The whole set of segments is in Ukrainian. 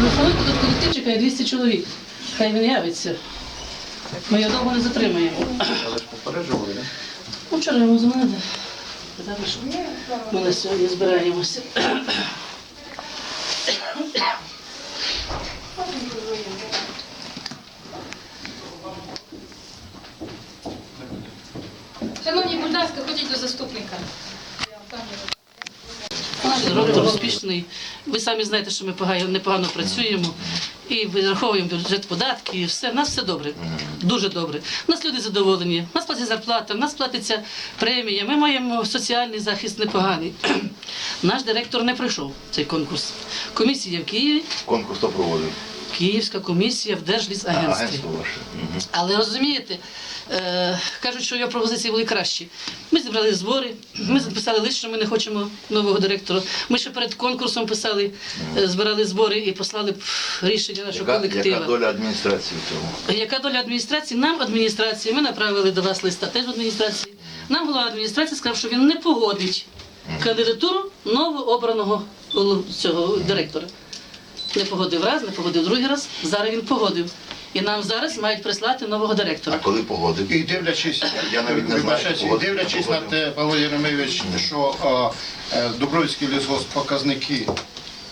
Телефонуйте до колективчика, є 200 чоловік. Хай він явиться. Ми його довго не затримаємо. Але ж попереджували, не? Ну, вчора йому дзвонили. Казали, що ми на сьогодні збираємося. Шановні, будь ласка, ходіть до заступника. Наш успішний. Ви самі знаєте, що ми погано- непогано працюємо і вираховуємо бюджет податки, і все. У нас все добре. Дуже добре. У нас люди задоволені, у нас платить зарплата, у нас платиться премія. Ми маємо соціальний захист непоганий. Наш директор не пройшов цей конкурс. Комісія в Києві, Конкурс то проводив? Київська комісія в Держлісагентстві. Але розумієте, е, кажуть, що його пропозиції були кращі. Ми зібрали збори, ми записали лист, що ми не хочемо нового директора. Ми ще перед конкурсом писали, е, збирали збори і послали рішення нашого Яка, колектива. яка доля адміністрації в цьому? Яка доля адміністрації? Нам адміністрація, ми направили до вас листа теж в адміністрації. Нам голова адміністрації сказав, що він не погодить кандидатуру новообраного цього директора. Не погодив раз, не погодив другий раз. Зараз він погодив. І нам зараз мають прислати нового директора. А коли погодив? І дивлячись, Я навіть не знаю, і дивлячись на те, Павло Єремійович, що а, е, Дубровський лісгосп показники.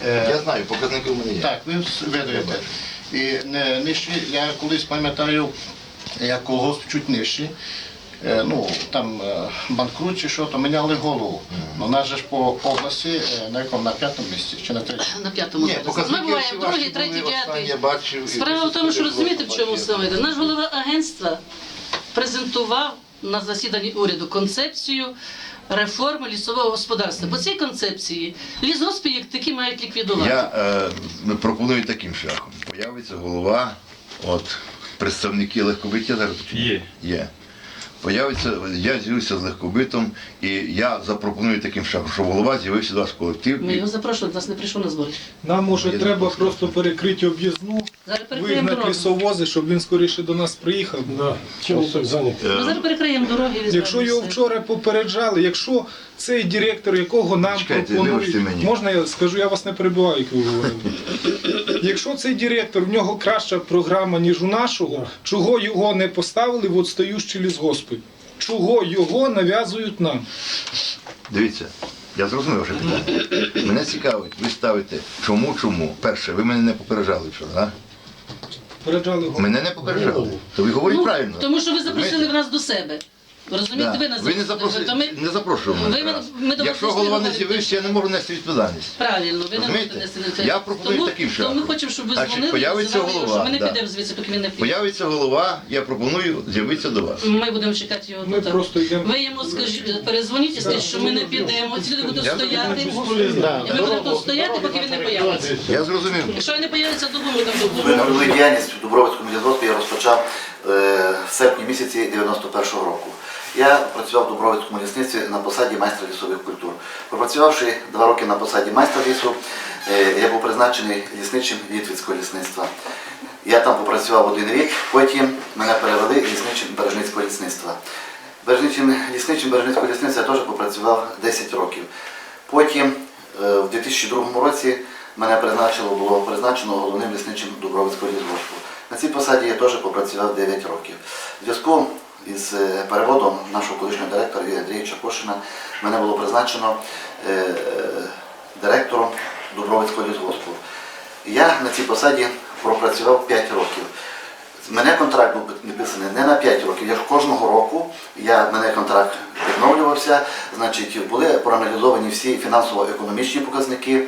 е, Я знаю, показники в мене є. Так, ви видаєте. І не нижчі, я колись пам'ятаю, як колгосп чуть нижчі. Е, Ну, там е, банкрут чи що, то міняли голову. Ну, у нас же ж по області е, на якому на п'ятому місці чи на третьому. На п'ятому Ні, зараз. Ми показники всі буваємо другий, третій, були, останнє п'ятий. Бачив. і Справа в тому, що розумієте, в чому саме йде. Наш голова агентства презентував на засіданні уряду концепцію реформи лісового господарства. По цій концепції лісгоспи як такі мають ліквідувати. Я е, пропоную таким шляхом. Появиться голова, от представники легкобиття зараз? Є. Є. Появиться, я з'явився з легкобитом, і я запропоную таким шагом, щоб голова з'явився до вас колектив. Ми його запрошуємо, нас не прийшов на збори. Нам може треба просто перекрити об'їзну, вигнати лісовози, щоб він скоріше до нас приїхав. Да. Чим він так зайнятий? Ми зараз перекриємо дороги. візьмемо Якщо його все. вчора попереджали, якщо цей директор, якого нам Чекайте, пропонують, вибачте мені. можна я скажу, я вас не перебиваю, як ви говорили. Якщо цей директор, в нього краща програма, ніж у нашого, чого його не поставили в отстаючі лісгоспи? Чого його нав'язують нам? Дивіться, я зрозумів ваше питання. Мене цікавить, ви ставите чому, чому. Перше, ви мене не попереджали вчора, так? Попереджали. Мене не попереджали. То ви говорите Ну, правильно. Тому що ви запросили в нас до себе. Ви розумієте, Да. ви нас Ви не запросили, то ми- не запрошували Ви мене. раз. ми до вас Якщо прийшли, голова не з'явився, я не можу нести відповідальність. Правильно, ви не Розумієте? можете нести на це. Я пропоную тому, таким тому ми хочемо, щоб ви Значить, дзвонили, появиться сказали йому, голова, що ми не да. підемо звідси, поки він не піде. Появиться голова, я пропоную з'явитися до вас. Ми будемо чекати його Ми тут. просто йдемо. Ви йому скажіть, перезвоніть і скажіть, що ми не підемо. Ці люди будуть Я стояти. І ми будемо тут стояти, поки він не появиться. Я зрозумів. Якщо він не появиться, добу ми там добу. Виробну діяльність у Дубровицькому лісгоспі я розпочав е, в серпні місяці 91-го року. Я працював в Дубровицькому лісництві на посаді майстра лісових культур. Пропрацювавши два роки на посаді майстра лісу, е, я був призначений лісничим Літвицького лісництва. Я там попрацював один рік, потім мене перевели лісничим Бережницького лісництва. Бережничим лісничим Бережницького лісництва я теж попрацював 10 років. Потім е, в 2002 році мене призначило, було призначено головним лісничим Дубровицького лісгоспу. На цій посаді я теж попрацював 9 років. В зв'язку із е, переводом нашого колишнього директора Юрія Андрія Чакошина мене було призначено е, директором Дубровицького лісгоспу. Я на цій посаді пропрацював 5 років. Мене контракт був підписаний не на 5 років. Я кожного року я, мене контракт відновлювався. Значить, були проаналізовані всі фінансово-економічні показники.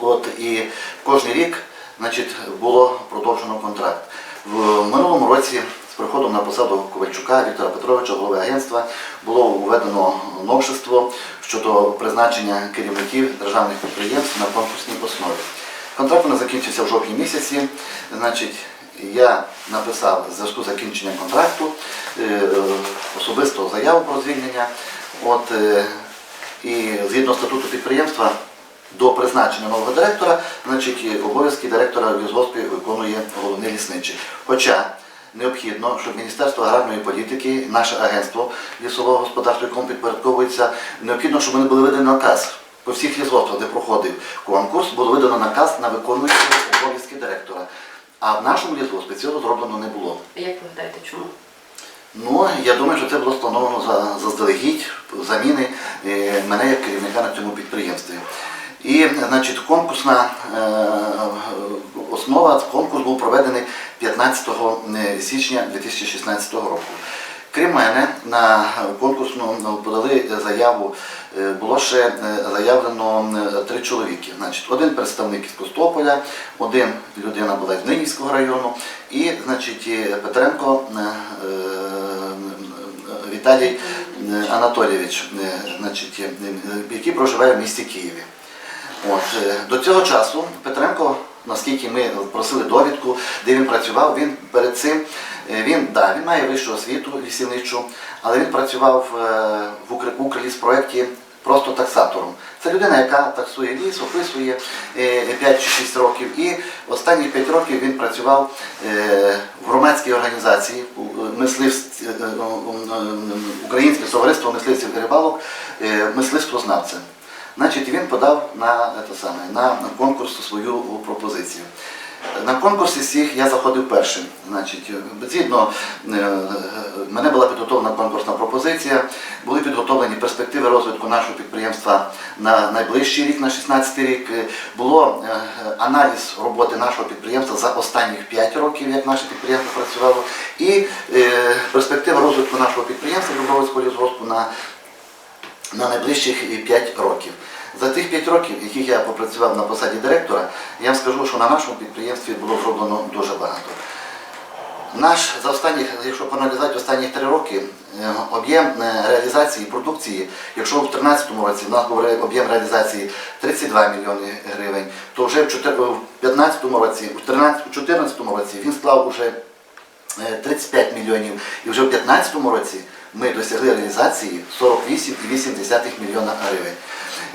От, і кожен рік значить, було продовжено контракт. В минулому році з приходом на посаду Ковальчука Віктора Петровича, голови агентства, було введено новшество щодо призначення керівників державних підприємств на конкурсній основі. Контракт у нас закінчився в жовтні місяці. Значить, я написав в зв'язку з закінченням контракту е, особисту заяву про звільнення. От, е, і згідно статуту підприємства до призначення нового директора, значить, обов'язки директора в виконує головний лісничий. Хоча необхідно, щоб Міністерство аграрної політики, наше агентство лісового господарства, якому підпорядковується, необхідно, щоб вони були видані наказ. По всіх лісгоспах, де проходив конкурс, було видано наказ на виконуючого обов'язки директора. А в нашому лісгоспі цього зроблено не було. Як ви гадаєте, чому? Ну, я думаю, що це було за, заздалегідь заміни е, мене як керівника на цьому підприємстві. І, значить, конкурсна е, основа, конкурс був проведений 15 січня 2016 року. Крім мене, на конкурсну ну, подали заяву, е, було ще е, заявлено е, три чоловіки. Значить, один представник із Костополя, один людина була з Нинівського району, і значить, е, Петренко е, е, Віталій е, Анатолійович, е, значить, е, е, який проживає в місті Києві. От, е, до цього часу Петренко, наскільки ми просили довідку, де він працював, він перед цим, е, він, да, він має вищу освіту лісівничу, але він працював е, в Укр- Укрліс-проєкті просто таксатором. Це людина, яка таксує ліс, описує е, 5 чи 6 років. І останні 5 років він працював в громадській організації е, Українське товариство мисливців і рибалок, е, мисливствознавцем. Значить, він подав на, те саме, на конкурс свою пропозицію. На конкурсі всіх я заходив першим. Значить, згідно е, мене була підготовлена конкурсна пропозиція, були підготовлені перспективи розвитку нашого підприємства на найближчий рік, на 16 рік. Було е, аналіз роботи нашого підприємства за останніх 5 років, як наше підприємство працювало, і е, перспектива розвитку нашого підприємства Дубровицького лісгоспу на на найближчих 5 років. За тих 5 років, яких я попрацював на посаді директора, я вам скажу, що на нашому підприємстві було зроблено дуже багато. Наш за останніх, якщо проаналізувати останні три роки, е, об'єм е, реалізації продукції, якщо в 2013 році в нас був об'єм реалізації 32 мільйони гривень, то вже в 2015 році, в 2014 році він склав уже е, 35 мільйонів. І вже в 2015 році ми досягли реалізації 48,8 мільйона гривень.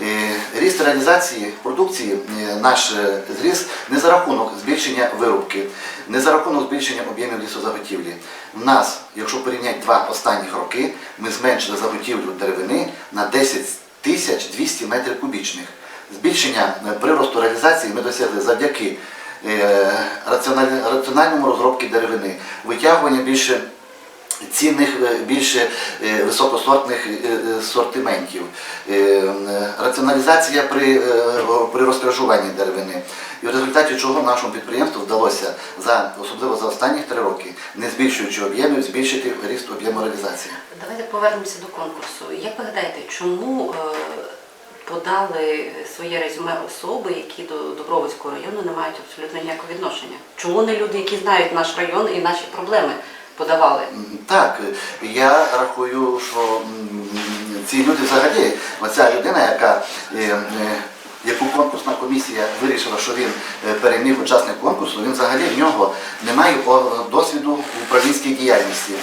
Е, Ріст реалізації продукції е, наш е, зріс не за рахунок збільшення вирубки, не за рахунок збільшення об'ємів лісозаготівлі. У нас, якщо порівняти два останніх роки, ми зменшили заготівлю деревини на 10 тисяч 200 метрів кубічних. Збільшення приросту реалізації ми досягли завдяки раціональному розробці деревини, витягування більше цінних, е, більше е, високосортних е, сортиментів, раціоналізація при, при розкражуванні деревини. І в результаті чого нашому підприємству вдалося за особливо за останні три роки, не збільшуючи об'ємів, збільшити ріст об'єму реалізації. Давайте повернемося до конкурсу. Як ви гадаєте, чому подали своє резюме особи, які до Дубровицького району не мають абсолютно ніякого відношення? Чому не люди, які знають наш район і наші проблеми, подавали? Так, я рахую, що ці люди взагалі, оця людина, яка, е, е, яку конкурсна комісія вирішила, що він е, переміг учасник конкурсу, він взагалі в нього немає о, досвіду в управлінській діяльності.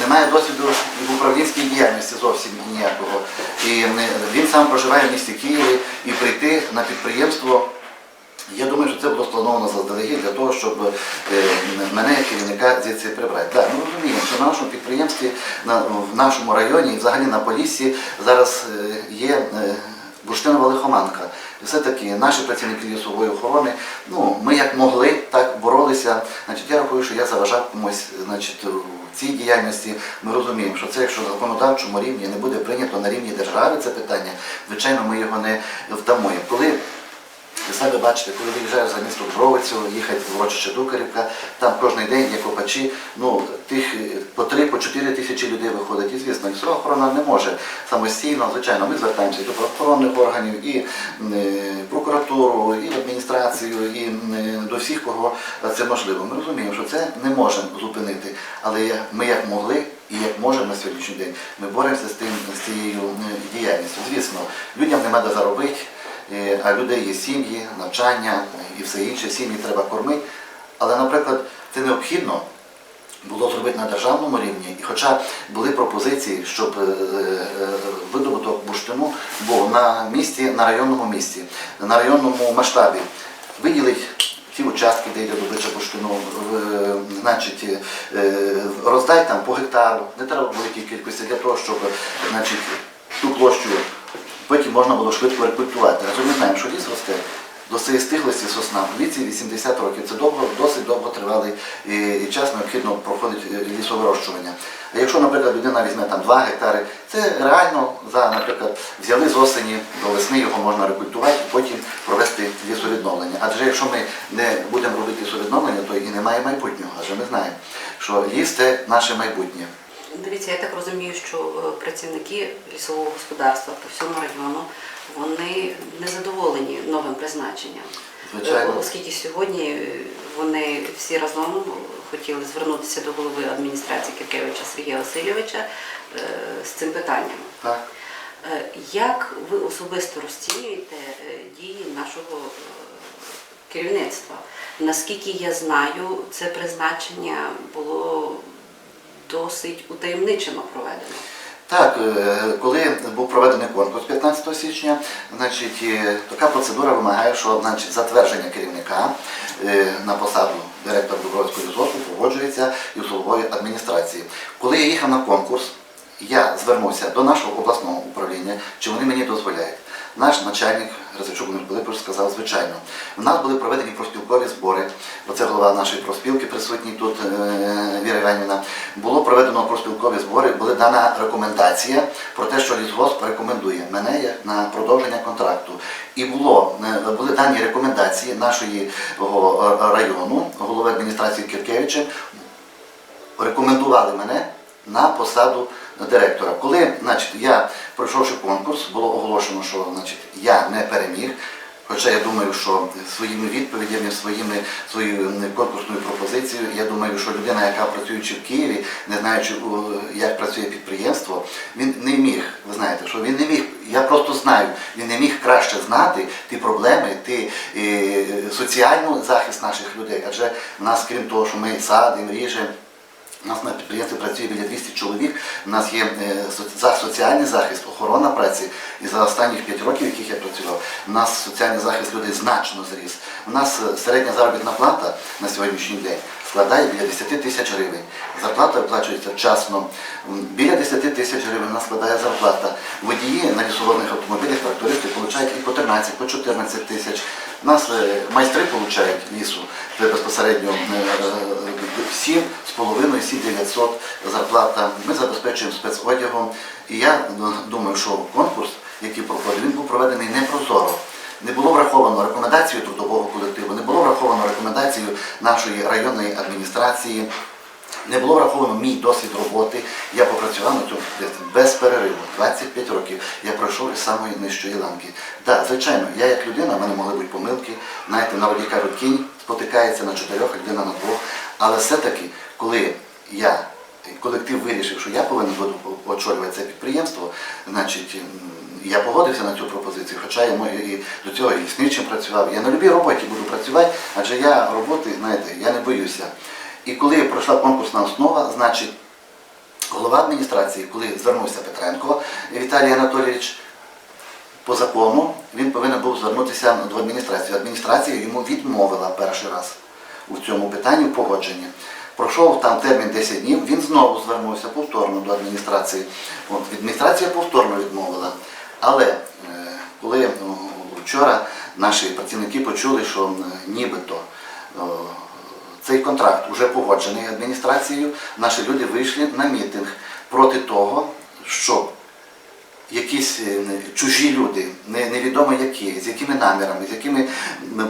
Немає досвіду в управлінській діяльності зовсім ніякого. І він сам проживає в місті Києві і прийти на підприємство. Я думаю, що це було сплановано заздалегідь для того, щоб е, мене як керівника звідси прибрати. Так, ми розуміємо, що на нашому підприємстві, в нашому районі і взагалі на Поліссі зараз е, є е, бурштинова лихоманка. Все-таки наші працівники лісової охорони, ну, ми як могли, так боролися. Значить, я рахую, що я заважав комусь значить, в цій діяльності. Ми розуміємо, що це, якщо на законодавчому рівні не буде прийнято на рівні держави це питання, звичайно, ми його не втамуємо. Коли самі бачите, коли виїжджаєш за місто Бровицю, їхати в урочище Дукарівка, там кожен день є копачі, ну, тих е, по три, по чотири тисячі людей виходить. І звісно, лісова охорона не може самостійно, звичайно, ми звертаємося і до правоохоронних органів, і е, прокуратуру, і в адміністрацію, і е, до всіх, кого це можливо. Ми розуміємо, що це не можемо зупинити, але ми як могли і як можемо на сьогоднішній день, ми боремося з тим з цією діяльністю. Звісно, людям нема де заробити. Е, а людей є сім'ї, навчання і все інше, сім'ї треба кормити. Але, наприклад, це необхідно було зробити на державному рівні. І хоча були пропозиції, щоб е, е, видобуток бурштину був на місці, на районному місці, на районному масштабі, виділить ті участки, де йде добича бурштину, значить, роздай там по гектару, не треба великій кількості для того, щоб значить, ту площу потім можна було швидко рекультувати. Адже ми знаємо, що ліс росте до цієї стиглості сосна в віці 80 років. Це довго, досить довго тривалий і, час необхідно проходить е, лісовирощування. А якщо, наприклад, людина візьме там 2 гектари, це реально за, наприклад, взяли з осені до весни, його можна рекультувати і потім провести лісовідновлення. Адже якщо ми не будемо робити лісовідновлення, то і немає майбутнього. Адже ми знаємо, що ліс це наше майбутнє. Дивіться, я так розумію, що е, працівники лісового господарства по всьому району вони не задоволені новим призначенням. Звичайно. Е, Оскільки сьогодні вони всі разом хотіли звернутися до голови адміністрації Киркевича Сергія Васильовича е, з цим питанням. Так? Як ви особисто розцінюєте дії нашого керівництва? Наскільки я знаю, це призначення було досить утаємничено проведено. Так, е, коли був проведений конкурс 15 січня, значить, е, така процедура вимагає, що значить, затвердження керівника е, на посаду директора Дубровської лісгоспу погоджується і у головою адміністрації. Коли я їхав на конкурс, я звернувся до нашого обласного управління, чи вони мені дозволяють. Наш начальник Грицачук Володимир Пилипович сказав, звичайно. У нас були проведені профспілкові збори, оце голова нашої профспілки присутній тут е, Віра Іванівна. Було проведено профспілкові збори, була дана рекомендація про те, що лісгосп рекомендує мене на продовження контракту. І було, е, були дані рекомендації нашого району, голови адміністрації Кіркевича, рекомендували мене на посаду директора. Коли значить, я пройшовши конкурс, було оголошено, що значить, я не переміг. Хоча я думаю, що своїми відповідями, своїми, своєю конкурсною пропозицією, я думаю, що людина, яка працюючи в Києві, не знаючи, як працює підприємство, він не міг, ви знаєте, що він не міг, я просто знаю, він не міг краще знати ті проблеми, ті соціальний захист наших людей. Адже в нас, крім того, що ми садимо, ріжемо, у нас на підприємстві працює біля 200 чоловік. Нас є е, за соціальний захист, охорона праці. І за останні 5 років, яких я працював, у нас соціальний захист людей значно зріс. У нас е, середня заробітна плата на сьогоднішній день складає біля 10 тисяч гривень. Зарплата оплачується вчасно. Біля 10 тисяч гривень у нас складає зарплата. Водії на лісовозних автомобілях, трактористи отримують і по 13, по 14 тисяч. У нас е, майстри отримують лісу безпосередньо 7 з половиною, 7 900 зарплата. Ми забезпечуємо спецодягом. І я ну, думаю, що конкурс, який проходив, він був проведений непрозоро. Не було враховано рекомендацію трудового колективу, не було враховано рекомендацію нашої районної адміністрації, не було враховано мій досвід роботи. Я попрацював на цьому без перериву. 25 років я пройшов із самої нижчої ланки. Так, звичайно, я як людина, в мене могли бути помилки. Знаєте, на воді кажуть, кінь спотикається на чотирьох, людина на двох. Але все-таки, коли я, колектив вирішив, що я повинен буду очолювати це підприємство, значить, я погодився на цю пропозицію, хоча я і до цього і слідчим працював. Я на любій роботі буду працювати, адже я роботи, знаєте, я не боюся. І коли пройшла конкурсна основа, значить, голова адміністрації, коли звернувся Петренко Віталій Анатолійович, по закону він повинен був звернутися до адміністрації. Адміністрація йому відмовила перший раз у цьому питанні погодження. Пройшов там термін 10 днів, він знову звернувся повторно до адміністрації. От, адміністрація повторно відмовила. Але е, коли ну, вчора наші працівники почули, що нібито е, цей контракт вже погоджений адміністрацією, наші люди вийшли на мітинг проти того, щоб якісь е, чужі люди, невідомо які, з якими намірами, з якими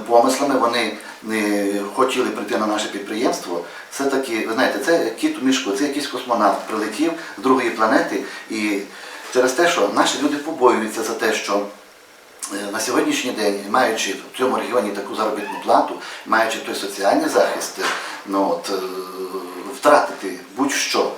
помислами вони не хотіли прийти на наше підприємство, все-таки, ви знаєте, це кіт у мішку, це якийсь космонавт прилетів з другої планети. І через те, що наші люди побоюються за те, що Е, на сьогоднішній день, маючи в цьому регіоні таку заробітну плату, маючи той соціальний захист, ну, от, е, втратити будь-що.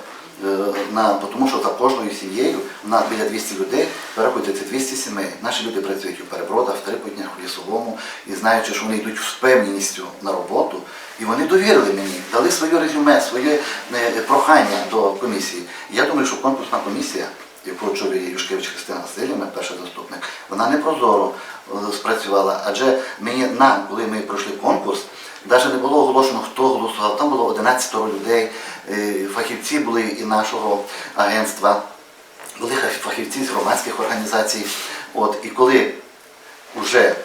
Е, На, тому що за кожною сім'єю у нас біля 200 людей, рахуйте, це 200 сімей. Наші люди працюють у перебродах, в Трипутнях, у лісовому, і знаючи, що вони йдуть з впевненістю на роботу, І вони довірили мені, дали своє резюме, своє е, прохання до комісії. Я думаю, що конкурсна комісія, яку очолює Юшкевич Христина Васильівна, перший заступник, вона не прозоро е, спрацювала. Адже мені нам, коли ми пройшли конкурс, навіть не було оголошено, хто голосував. Там було 11 людей, е, фахівці були і нашого агентства, були фахівці з громадських організацій. От, і коли вже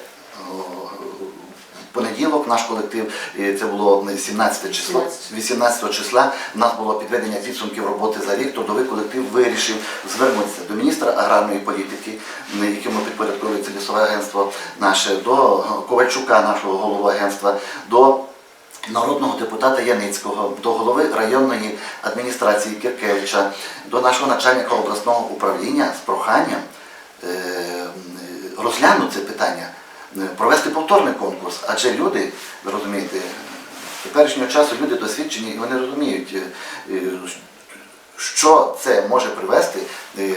понеділок наш колектив, це було 17 числа, 18 числа, у нас було підведення підсумків роботи за рік, трудовий колектив вирішив звернутися до міністра аграрної політики, якому підпорядковується лісове агентство наше, до Ковальчука, нашого голови агентства, до народного депутата Яницького, до голови районної адміністрації Кіркевича, до нашого начальника обласного управління з проханням е, розглянути це питання, е, провести повторний конкурс. Адже люди, ви розумієте, теперішнього часу люди досвідчені і вони розуміють, е, е, що це може привести. Е,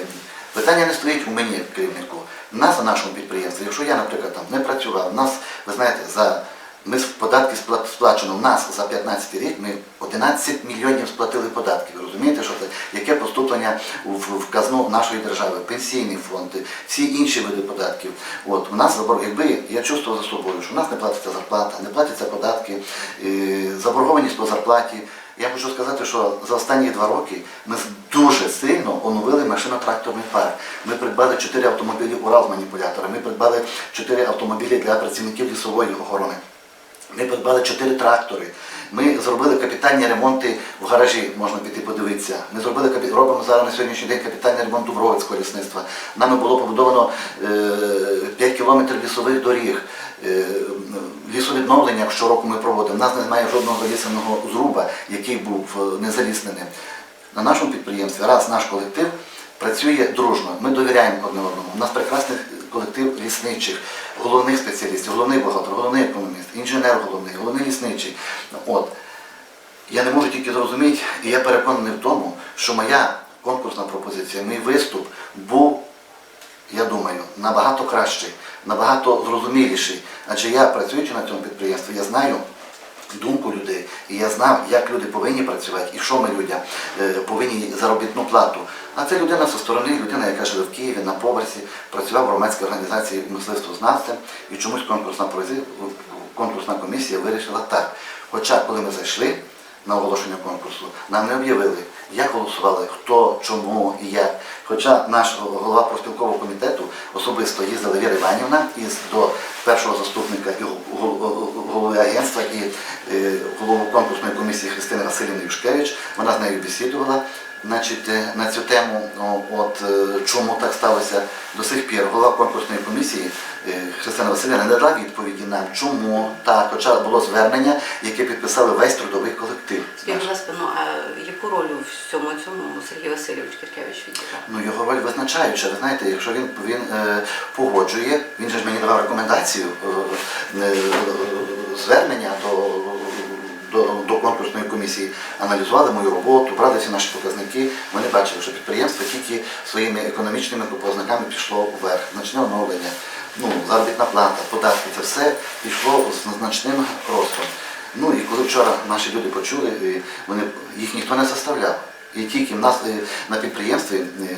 Питання не стоїть у мені керівнику. Нас на нашому підприємстві, якщо я, наприклад, там не працював, нас, ви знаєте, за ми податки спла- сплачено в нас за 15 рік, ми 11 мільйонів сплатили податків. Ви розумієте, що це яке поступлення в, в казну нашої держави, пенсійні фонди, всі інші види податків. От у нас забор, якби я чувствував за собою, що у нас не платиться зарплата, не платяться податки, е, заборгованість по зарплаті. Я хочу сказати, що за останні два роки ми дуже сильно оновили машино-тракторний парк. Ми придбали чотири автомобілі Урал з маніпулятора, ми придбали чотири автомобілі для працівників лісової охорони. Ми придбали чотири трактори. Ми зробили капітальні ремонти в гаражі, можна піти подивитися. Ми зробили робимо зараз на сьогоднішній день капітальний ремонт Дубровицького лісництва. Нами було побудовано е, 5 кілометрів лісових доріг. Е, лісовідновлення щороку ми проводимо. У нас немає жодного залісеного зруба, який був е, незалісненим. На нашому підприємстві раз наш колектив працює дружно. Ми довіряємо одне одному. У нас прекрасний колектив лісничих, головних спеціалістів, головний бухгалтер, головний економіст, інженер головний, головний лісничий. От. Я не можу тільки зрозуміти, і я переконаний в тому, що моя конкурсна пропозиція, мій виступ був, я думаю, набагато кращий, набагато зрозуміліший. Адже я, працюючи на цьому підприємстві, я знаю думку людей, і я знав, як люди повинні працювати і що ми людям е, повинні заробітну плату. А це людина зі сторони, людина, яка живе в Києві на поверсі, працював в громадській організації мисливство знавцем, і чомусь конкурсна конкурсна комісія вирішила так. Хоча, коли ми зайшли на оголошення конкурсу, нам не об'явили, як голосували, хто, чому і як. Хоча наш голова профспілкового комітету особисто їздила Віра Іванівна із до першого заступника і гол- гол- голови агентства і е, голову конкурсної комісії Христини Васильівни Юшкевич. Вона з нею бесідувала значить, на цю тему. От е, чому так сталося до сих пір. Голова конкурсної комісії е, Христина Васильівна не дала відповіді нам, чому так, хоча було звернення, яке підписали весь трудовий колектив. Скажіть, будь ласка, ну а яку роль у всьому цьому Сергій Васильович Кіркевич відіграв? Ну, його роль визначаюча. Ви знаєте, якщо він, він е, погоджує, він же ж мені давав рекомендацію звернення до, до, до конкурсної комісії, аналізували мою роботу, брали всі наші показники. Вони бачили, що підприємство тільки своїми економічними показниками пішло вверх. Значне оновлення, ну, заробітна плата, податки, це все пішло з значним ростом. Ну і коли вчора наші люди почули, вони, їх ніхто не заставляв. І тільки в нас е, на підприємстві е,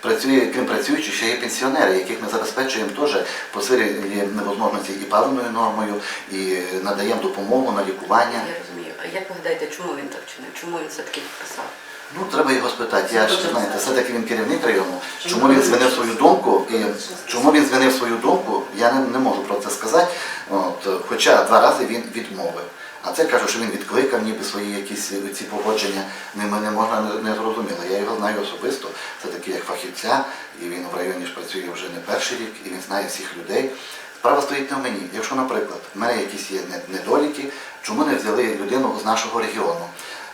працює, крім працюючих, ще є пенсіонери, яких ми забезпечуємо теж по силі невозможності і паливною нормою, і надаємо допомогу на лікування. Як ви гадаєте, чому він так чинив? Чому він все-таки підписав? Ну, треба його спитати. Я ж знаєте, все-таки він керівник району. Чому він змінив свою думку? І чому він змінив свою думку, я не, не можу про це сказати. От, хоча два рази він відмовив. А це каже, що він відкликав ніби свої якісь ці погодження. Ними не можна не, не зрозуміло. Я його знаю особисто, це такий як фахівця, і він в районі ж працює вже не перший рік, і він знає всіх людей. Справа стоїть не в мені. Якщо, наприклад, в мене якісь є недоліки, чому не взяли людину з нашого регіону?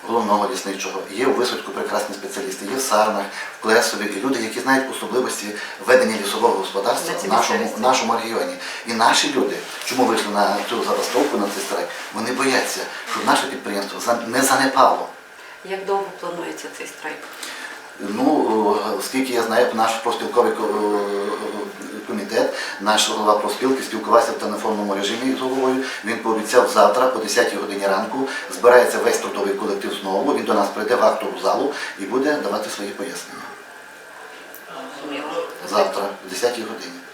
головного лісничого, є у висадку прекрасні спеціалісти, є в Сарнах, в Клесові, і люди, які знають особливості ведення лісового господарства в нашому, в нашому регіоні. І наші люди, чому вийшли на цю забастовку, на цей страйк, вони бояться, щоб наше підприємство не занепало. Як довго планується цей страйк? Ну, оскільки я знаю, наш профспілковий комітет наш голова профспілки, спілкувався в телефонному режимі з головою. Він пообіцяв завтра по 10 годині ранку збирається весь трудовий колектив знову. Він до нас прийде в актову залу і буде давати свої пояснення. Завтра, о 10 годині.